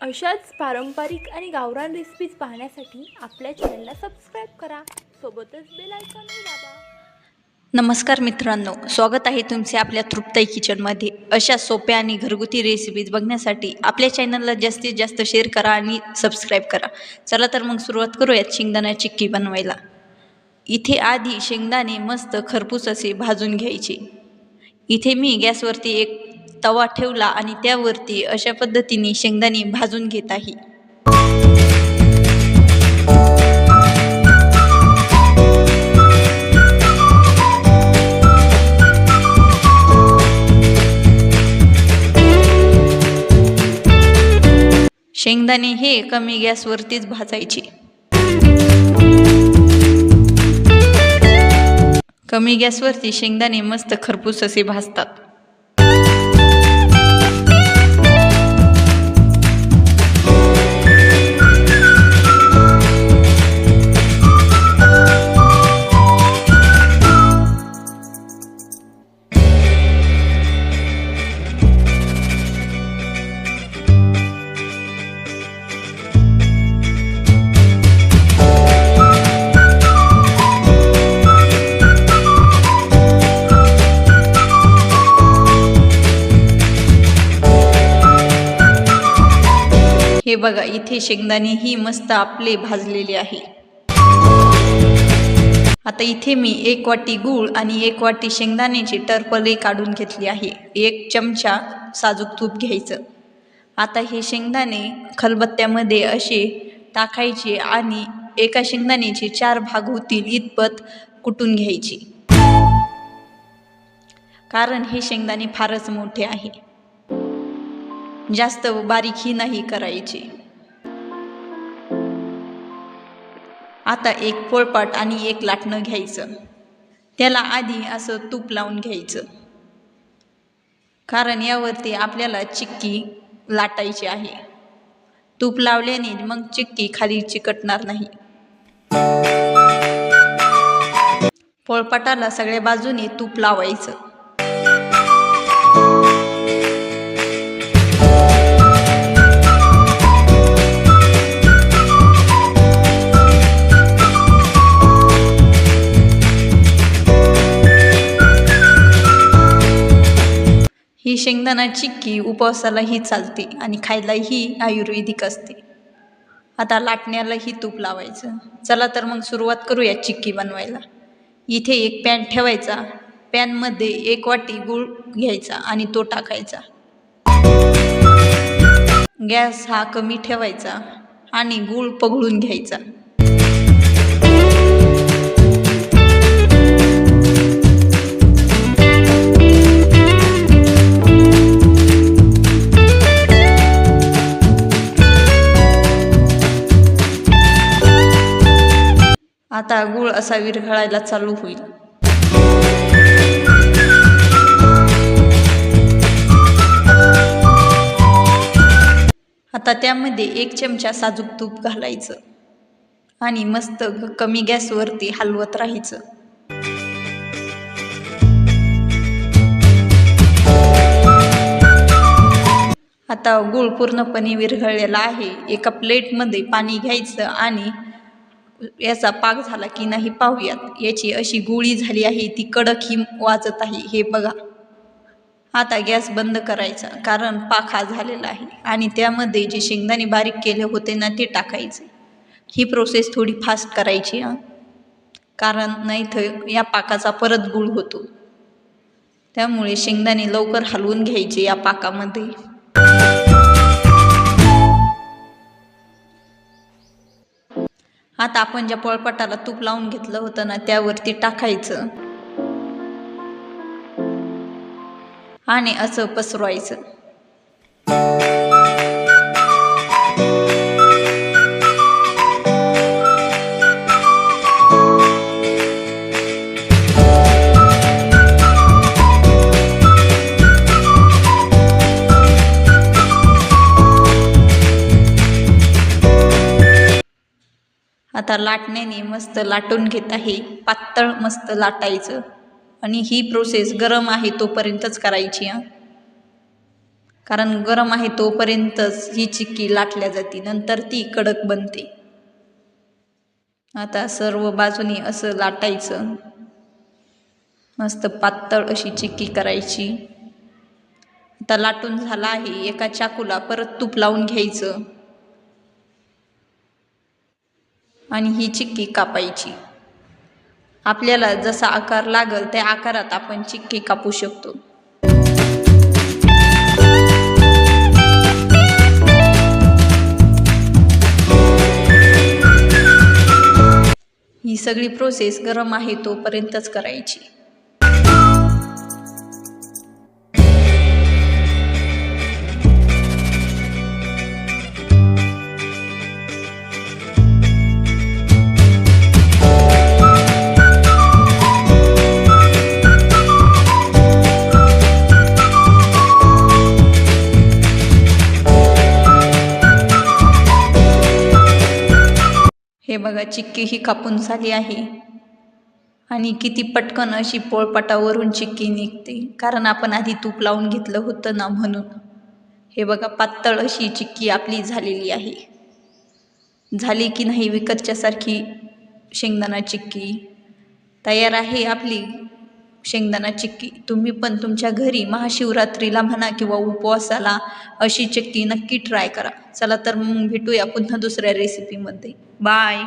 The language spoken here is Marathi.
अशाच पारंपरिक आणि गावरान रेसिपीज पाहण्यासाठी आपल्या चॅनलला सबस्क्राईब करा. सोबतच बेल आयकॉनही दाबा. नमस्कार मित्रांनो स्वागत आहे तुमचे आपल्या तृप्ताई किचनमध्ये अशा सोप्या आणि घरगुती रेसिपीज बघण्यासाठी आपल्या चॅनलला जास्तीत जास्त शेअर करा आणि सबस्क्राईब करा. चला तर मग सुरुवात करूयात शेंगदाणा चिक्की बनवायला. इथे आधी शेंगदाणे मस्त खरपूस असे भाजून घ्यायचे. इथे मी गॅसवरती एक तवा ठेवला आणि त्यावरती अशा पद्धतीने शेंगदाणे भाजून घेत आहे. शेंगदाणे हे कमी गॅसवरतीच भाजायचे. कमी गॅसवरती शेंगदाणे मस्त खरपूस असे भाजतात. हे बघा इथे शेंगदाणे ही मस्त आपले भाजलेले आहे. आता इथे मी एक वाटी गूळ आणि एक वाटी शेंगदाण्याची टरपले काढून घेतली आहे. एक चमचा साजूक तूप घ्यायचं. आता हे शेंगदाणे खलबत्त्यामध्ये असे टाकायचे आणि एका शेंगदाण्याचे चार भाग होतील इतपत कुटून घ्यायची. कारण हे शेंगदाणे फारच मोठे आहे. जास्त बारीकही नाही करायची. आता एक पोळपाट आणि एक लाटणं घ्यायचं. त्याला आधी असं तूप लावून घ्यायचं. कारण यावरती आपल्याला चिक्की लाटायची आहे. तूप लावल्याने मग चिक्की खाली चिकटणार नाही. पोळपाटाला सगळ्या बाजूने तूप लावायचं. ही शेंगदाणा चिक्की उपवासालाही चालते आणि खायलाही आयुर्वेदिक असते. आता लाटण्यालाही तूप लावायचं. चला तर मग सुरुवात करूया चिक्की बनवायला. इथे एक पॅन ठेवायचा. पॅनमध्ये एक वाटी गूळ घ्यायचा आणि तो टाकायचा. गॅस हा कमी ठेवायचा आणि गूळ पगळून घ्यायचा. आता गूळ असा विरघळायला चालू होईल. आता त्यामध्ये एक चमचा साजूक तूप घालायचं आणि मस्त कमी गॅसवरती हलवत राहायचं. आता गूळ पूर्णपणे विरघळलेला आहे. एका प्लेटमध्ये पाणी घ्यायचं आणि याचा पाक झाला की नाही पाहूयात. याची अशी गोळी झाली आहे ती कडक ही वाजत आहे. हे बघा. आता गॅस बंद करायचा कारण पाक हा झालेला आहे आणि त्यामध्ये जे शेंगदाणे बारीक केले होते ना ते टाकायचे. ही प्रोसेस थोडी फास्ट करायची हां. कारण नाही तर या पाकाचा परत गुळ होतो. त्यामुळे शेंगदाणे लवकर हलवून घ्यायचे या पाकामध्ये. आता आपण ज्या पोळपाटाला तूप लावून घेतलं होतं ना त्यावरती टाकायचं. आणि असं पसरवायचं. आता लाटण्याने मस्त लाटून घेत आहे. पातळ मस्त लाटायचं. आणि ही प्रोसेस गरम आहे तोपर्यंतच करायची हां. कारण गरम आहे तोपर्यंतच ही चिक्की लाटल्या जाते नंतर ती कडक बनते. आता सर्व बाजूनी असं लाटायचं. मस्त पातळ अशी चिक्की करायची. आता लाटून झाला आहे एका चाकूला परत तूप लावून घ्यायचं. आणि ही चिक्की कापायची. आपल्याला जसा आकार लागल त्या आकारात आपण चिक्की कापू शकतो. ही सगळी प्रोसेस गरम आहे तोपर्यंतच करायची. बघा चिक्की ही कापून झाली आहे. आणि किती पटकन अशी पोळपाटावरून चिक्की निघते. कारण आपण आधी तूप लावून घेतलं होतं ना म्हणून. हे बघा पातळ अशी चिक्की आपली झालेली आहे. झाली की नाही विकतच्यासारखी शेंगदाणा चिक्की? तयार आहे आपली? शेंगदाणा चिक्की. तुम्ही पण तुमच्या घरी महाशिवरात्रीला म्हणा किंवा उपवासाला अशी चिक्की नक्की ट्राय करा. चला तर मग भेटूया पुन्हा दुसऱ्या रेसिपीमध्ये बाय